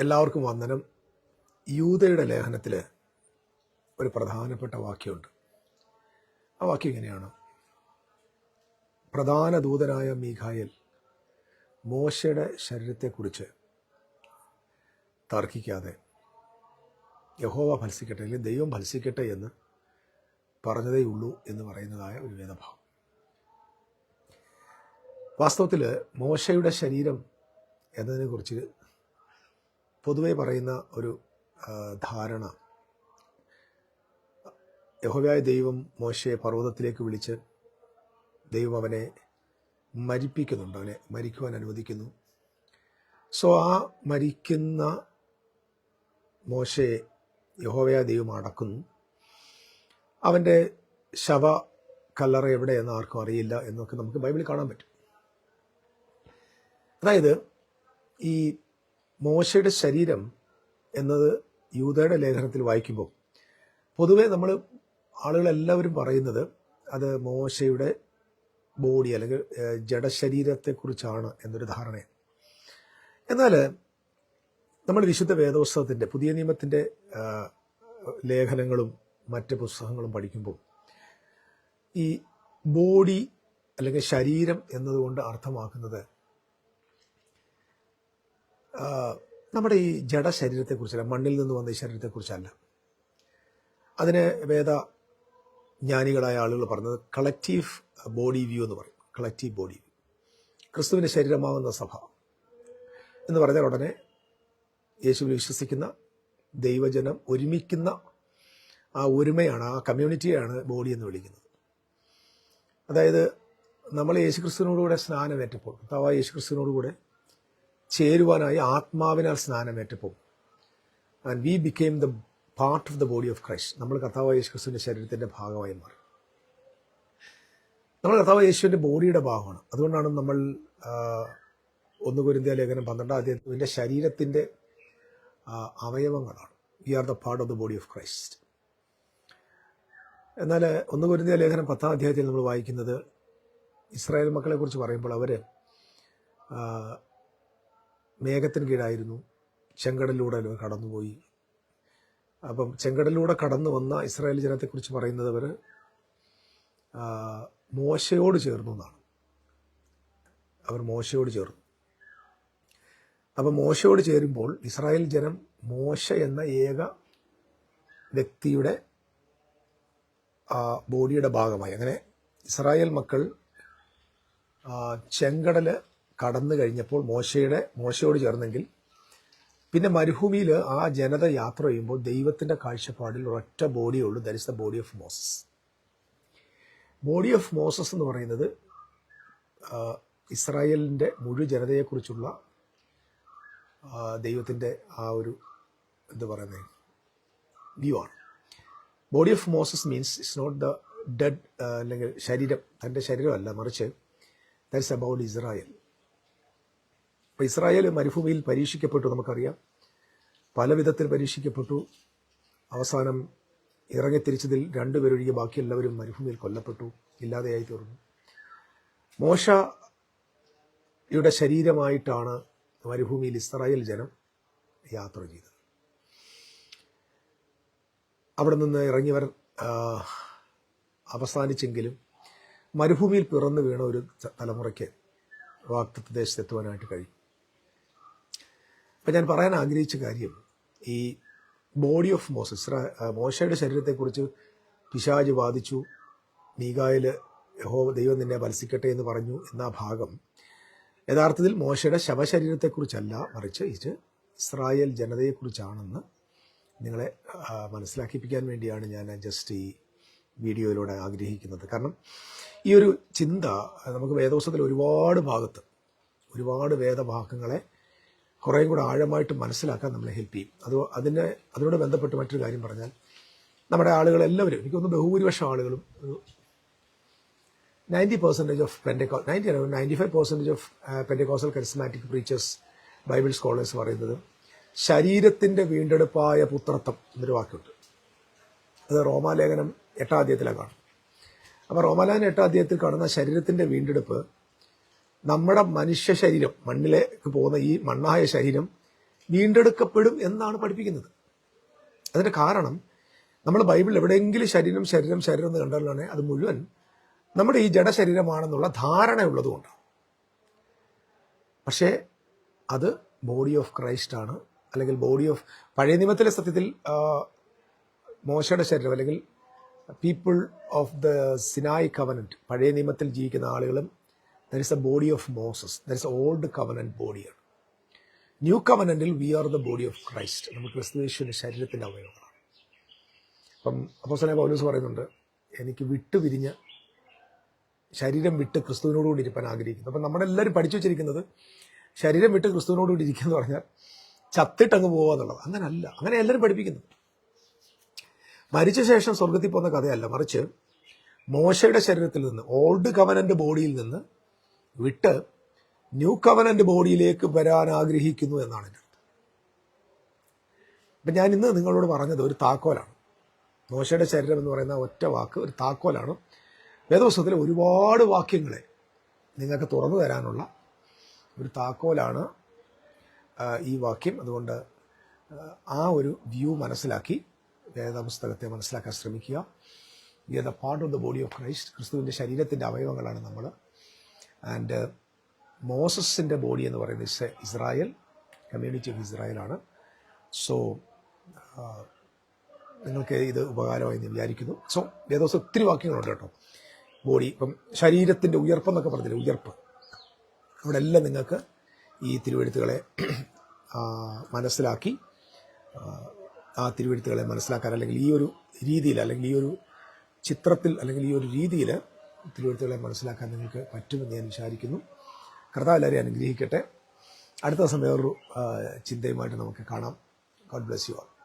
എല്ലാവർക്കും വന്ദനം. യൂതയുടെ ലേഖനത്തിൽ ഒരു പ്രധാനപ്പെട്ട വാക്യമുണ്ട്. ആ വാക്യം ഇങ്ങനെയാണ്. പ്രധാന ദൂതനായ മീഖായൽ മോശയുടെ ശരീരത്തെക്കുറിച്ച് തർക്കിക്കാതെ യഹോവ ഭത്സിക്കട്ടെ അല്ലെങ്കിൽ ദൈവം ഭത്സിക്കട്ടെ എന്ന് പറഞ്ഞതേ ഉള്ളൂ എന്ന് പറയുന്നതായ ഒരു വേദഭാവം. വാസ്തവത്തിൽ മോശയുടെ ശരീരം എന്നതിനെക്കുറിച്ച് പൊതുവെ പറയുന്ന ഒരു ധാരണ. യഹോവയായ ദൈവം മോശയെ പർവതത്തിലേക്ക് വിളിച്ച് ദൈവം അവനെ മരിപ്പിക്കുന്നുണ്ട് അവനെ മരിക്കുവാൻ അനുവദിക്കുന്നു. സോ ആ മരിക്കുന്ന മോശയെ യഹോവയായ ദൈവം അടക്കുന്നു. അവന്റെ ശവ കല്ലറ എവിടെയെന്ന് ആർക്കും അറിയില്ല എന്നൊക്കെ നമുക്ക് ബൈബിളിൽ കാണാൻ പറ്റും. അതായത് ഈ മോശയുടെ ശരീരം എന്നത് യൂതയുടെ ലേഖനത്തിൽ വായിക്കുമ്പോൾ പൊതുവെ നമ്മൾ ആളുകളെല്ലാവരും പറയുന്നത് അത് മോശയുടെ ബോഡി അല്ലെങ്കിൽ ജഡശരീരത്തെക്കുറിച്ചാണ് എന്നൊരു ധാരണയാണ്. എന്നാൽ നമ്മൾ വിശുദ്ധ വേദോത്സവത്തിന്റെ പുതിയ നിയമത്തിന്റെ ലേഖനങ്ങളും മറ്റ് പുസ്തകങ്ങളും പഠിക്കുമ്പോൾ ഈ ബോഡി അല്ലെങ്കിൽ ശരീരം എന്നതുകൊണ്ട് അർത്ഥമാക്കുന്നത് നമ്മുടെ ഈ ജഡ ജഡശരീരത്തെക്കുറിച്ചല്ല മണ്ണിൽ നിന്ന് വന്ന ഈ ശരീരത്തെക്കുറിച്ചല്ല. അതിന് വേദ ജ്ഞാനികളായ ആളുകൾ പറഞ്ഞത് കളക്റ്റീവ് ബോഡി വ്യൂ എന്ന് പറയും. കളക്റ്റീവ് ബോഡി വ്യൂ ക്രിസ്തുവിന്റെ ശരീരമാകുന്ന സഭ എന്ന് പറഞ്ഞാൽ ഉടനെ യേശുവിൽ വിശ്വസിക്കുന്ന ദൈവജനം ഒരുമിക്കുന്ന ആ ഒരുമയാണ് ആ കമ്മ്യൂണിറ്റിയാണ് ബോഡി എന്ന് വിളിക്കുന്നത്. അതായത് നമ്മൾ യേശുക്രിസ്തുവിനോടുകൂടെ സ്നാനമേറ്റപ്പോൾ കർത്താവ് യേശുക്രിസ്തുവിനോടുകൂടെ ചേരുവാനായി ആത്മാവിനാൽ സ്നാനമേറ്റപ്പോൾ. And we became the part of the body of Christ നമ്മൾ കർത്താവ് യേശു ക്രിസ്തുവിന്റെ ശരീരത്തിന്റെ ഭാഗമായി മാറി. നമ്മൾ കർത്താവ് യേശുവിന്റെ ബോഡിയുടെ ഭാഗമാണ്. അതുകൊണ്ടാണ് നമ്മൾ ഒന്ന് കുരുന്തിയ ലേഖനം പന്ത്രണ്ടാം അദ്ദേഹത്തിന്റെ ശരീരത്തിന്റെ അവയവങ്ങളാണ്. We are the part of the body of Christ എന്നാൽ ഒന്ന് കുരുന്തിയ ലേഖനം പത്താം അധ്യായത്തിൽ നമ്മൾ വായിക്കുന്നത് ഇസ്രായേൽ മക്കളെക്കുറിച്ച് പറയുമ്പോൾ അവർ മേഘത്തിന് കീഴായിരുന്നു. ചെങ്കടലിലൂടെ കടന്നുപോയി. അപ്പം ചെങ്കടലിലൂടെ കടന്നു വന്ന ഇസ്രായേൽ ജനത്തെക്കുറിച്ച് പറയുന്നത് അവർ മോശയോട് ചേർന്നു എന്നാണ്. അവർ മോശയോട് ചേർന്നു. അപ്പം മോശയോട് ചേരുമ്പോൾ ഇസ്രായേൽ ജനം മോശ എന്ന ഏക വ്യക്തിയുടെ ബോഡിയുടെ ഭാഗമായി. അങ്ങനെ ഇസ്രായേൽ മക്കൾ ചെങ്കടൽ കടന്നു കഴിഞ്ഞപ്പോൾ മോശയുടെ മോശയോട് ചേർന്നെങ്കിൽ. പിന്നെ മരുഭൂമിയിൽ ആ ജനത യാത്ര ചെയ്യുമ്പോൾ ദൈവത്തിന്റെ കാഴ്ചപ്പാടിൽ ഒരൊറ്റ ബോഡിയേ ഉള്ളൂ. There is the body of Moses body of Moses എന്ന് പറയുന്നത് ഇസ്രായേലിന്റെ മുഴു ജനതയെക്കുറിച്ചുള്ള ദൈവത്തിന്റെ ആ ഒരു എന്താ പറയുന്നത് വ്യൂ ആണ്. Body of Moses means it's not the dead അല്ലെങ്കിൽ ശരീരം തന്റെ ശരീരമല്ല മറിച്ച് ദാറ്റ്സ് അബൌട്ട് ഇസ്രായേൽ അപ്പോൾ ഇസ്രായേൽ മരുഭൂമിയിൽ പരീക്ഷിക്കപ്പെട്ടു നമുക്കറിയാം. പല വിധത്തിൽ പരീക്ഷിക്കപ്പെട്ടു. അവസാനം ഇറങ്ങിത്തിരിച്ചതിൽ രണ്ടുപേരൊഴികെ ബാക്കി എല്ലാവരും മരുഭൂമിയിൽ കൊല്ലപ്പെട്ടു. ഇല്ലാതെയായി തീർന്നു. മോശയുടെ ശരീരമായിട്ടാണ് മരുഭൂമിയിൽ ഇസ്രായേൽ ജനം യാത്ര ചെയ്തത്. അവിടെ നിന്ന് ഇറങ്ങിയവർ അവസാനിച്ചെങ്കിലും മരുഭൂമിയിൽ പിറന്നു വീണ ഒരു തലമുറയ്ക്ക് വാക്തത്വ ദേശത്തെത്തുവാനായിട്ട് കഴിയും. അപ്പം ഞാൻ പറയാൻ ആഗ്രഹിച്ച കാര്യം ഈ ബോഡി ഓഫ് മോസസ് മോശയുടെ ശരീരത്തെക്കുറിച്ച് പിശാജ് വാദിച്ചു മീകായിൽ യഹോ ദൈവം നിന്നെ വത്സിക്കട്ടെ എന്ന് പറഞ്ഞു എന്ന ഭാഗം യഥാർത്ഥത്തിൽ മോശയുടെ ശവശരീരത്തെക്കുറിച്ചല്ല മറിച്ച് ഇത് ഇസ്രായേൽ ജനതയെക്കുറിച്ചാണെന്ന് നിങ്ങളെ മനസ്സിലാക്കിപ്പിക്കാൻ വേണ്ടിയാണ് ഞാൻ ജസ്റ്റ് ഈ വീഡിയോയിലൂടെ ആഗ്രഹിക്കുന്നത്. കാരണം ഈ ഒരു ചിന്ത നമുക്ക് വേദോസത്തിൽ ഒരുപാട് ഭാഗത്ത് ഒരുപാട് വേദഭാഗങ്ങളെ കുറേ കൂടെ ആഴമായിട്ട് മനസ്സിലാക്കാൻ നമ്മളെ ഹെൽപ്പ് ചെയ്യും. അത് അതിനെ അതിനോട് ബന്ധപ്പെട്ട് മറ്റൊരു കാര്യം പറഞ്ഞാൽ നമ്മുടെ ആളുകളെല്ലാവരും എനിക്കൊന്ന് ബഹുഭൂരിപക്ഷം ആളുകളും ഒരു ninety percentage of പെൻഡെക്കോ ninety ninety five percentage of Pentecostal charismatic preachers Bible scholars പറയുന്നത് ശരീരത്തിന്റെ വീണ്ടെടുപ്പായ പുത്രത്വം എന്നൊരു വാക്കുണ്ട്. അത് റോമാലേഖനം എട്ടാം അധ്യായത്തിലാണ് കാണും അപ്പോൾ റോമാലേഖനം എട്ടാം അധ്യായത്തിൽ കാണുന്ന ശരീരത്തിന്റെ വീണ്ടെടുപ്പ് നമ്മുടെ മനുഷ്യ ശരീരം മണ്ണിലേക്ക് പോകുന്ന ഈ മണ്ണായ ശരീരം വീണ്ടെടുക്കപ്പെടും എന്നാണ് പഠിപ്പിക്കുന്നത്. അതിന്റെ കാരണം നമ്മൾ ബൈബിളിൽ എവിടെയെങ്കിലും ശരീരം ശരീരം ശരീരം എന്ന് കണ്ടാലാണ് അത് മുഴുവൻ നമ്മുടെ ഈ ജഡശരീരമാണെന്നുള്ള ധാരണയുള്ളതുകൊണ്ടാണ്. പക്ഷേ അത് ബോഡി ഓഫ് ക്രൈസ്റ്റ് ആണ്. അല്ലെങ്കിൽ ബോഡി ഓഫ് പഴയ നിയമത്തിലെ സത്യത്തിൽ മോശയുടെ ശരീരം അല്ലെങ്കിൽ people of the Sinai covenant പഴയ നിയമത്തിൽ ജീവിക്കുന്ന ആളുകളും there is a body of Moses there is old covenant ബോഡിയാണ് new കവനന്റിൽ we are the body of Christ നമ്മൾ ക്രിസ്തുവിന്റെ ശരീരത്തിന്റെ അവയവങ്ങളാണ്. അപ്പം അപ്പോസനെ പൗലൂസ് പറയുന്നുണ്ട് എനിക്ക് വിട്ടുപിരിഞ്ഞ് ശരീരം വിട്ട് ക്രിസ്തുവിനോടുകൂടി ഇരിക്കാൻ ആഗ്രഹിക്കുന്നു. അപ്പം നമ്മളെല്ലാവരും പഠിച്ചു വെച്ചിരിക്കുന്നത് ശരീരം വിട്ട് ക്രിസ്തുവിനോടുകൂടി ഇരിക്കുക എന്ന് പറഞ്ഞാൽ ചത്തിട്ടങ്ങ് പോവുക എന്നുള്ളത് അങ്ങനല്ല. അങ്ങനെ എല്ലാവരും പഠിപ്പിക്കുന്നു. മരിച്ച ശേഷം സ്വർഗത്തിൽ പോകുന്ന കഥയല്ല. മറിച്ച് മോശയുടെ ശരീരത്തിൽ നിന്ന് ഓൾഡ് കവനന്റെ ബോഡിയിൽ നിന്ന് വിട്ട് ന്യൂ കവനന്റ് ബോഡിയിലേക്ക് വരാൻ ആഗ്രഹിക്കുന്നു എന്നാണ് എന്റെ അർത്ഥം. അപ്പം ഞാൻ ഇന്ന് നിങ്ങളോട് പറഞ്ഞത് ഒരു താക്കോലാണ്. മോശയുടെ ശരീരം എന്ന് പറയുന്ന ഒറ്റ വാക്ക് ഒരു താക്കോലാണ്. വേദപുസ്തകത്തിലെ ഒരുപാട് വാക്യങ്ങളെ നിങ്ങൾക്ക് തുറന്നു തരാനുള്ള ഒരു താക്കോലാണ് ഈ വാക്യം. അതുകൊണ്ട് ആ ഒരു വ്യൂ മനസ്സിലാക്കി വേദപുസ്തകത്തെ മനസ്സിലാക്കാൻ ശ്രമിക്കുക. We are the part of the body of Christ ക്രിസ്തുവിന്റെ ശരീരത്തിന്റെ അവയവങ്ങളാണ് നമ്മൾ. ആൻഡ് മോസസിന്റെ ബോഡി എന്ന് പറയുന്നത് ഇസ് ഇസ്രായേൽ കമ്മ്യൂണിറ്റി ഓഫ് ഇസ്രായേലാണ്. സോ നിങ്ങൾക്ക് ഇത് ഉപകാരമായി എന്ന് വിചാരിക്കുന്നു. സോ വേദോസം ഒത്തിരി വാക്യങ്ങളുണ്ട് കേട്ടോ. ബോഡി ഇപ്പം ശരീരത്തിന്റെ ഉയർപ്പെന്നൊക്കെ പറഞ്ഞില്ലേ ഉയർപ്പ്. അവിടെ എല്ലാം നിങ്ങൾക്ക് ഈ തിരുവെഴുത്തുകളെ മനസ്സിലാക്കി ആ തിരുവെഴുത്തുകളെ മനസ്സിലാക്കാൻ അല്ലെങ്കിൽ ഈ ഒരു രീതിയിൽ അല്ലെങ്കിൽ ഈ ഒരു ചിത്രത്തിൽ അല്ലെങ്കിൽ ഈ ഒരു രീതിയിൽ തിരുവെഴുത്തുകളെ മനസ്സിലാക്കാൻ നിങ്ങൾക്ക് പറ്റുമെന്ന് ഞാൻ വിചാരിക്കുന്നു. കർത്താവ് എല്ലാവരെയും അനുഗ്രഹിക്കട്ടെ. അടുത്ത ദിവസം വേറൊരു ചിന്തയുമായിട്ട് നമുക്ക് കാണാം. God bless you all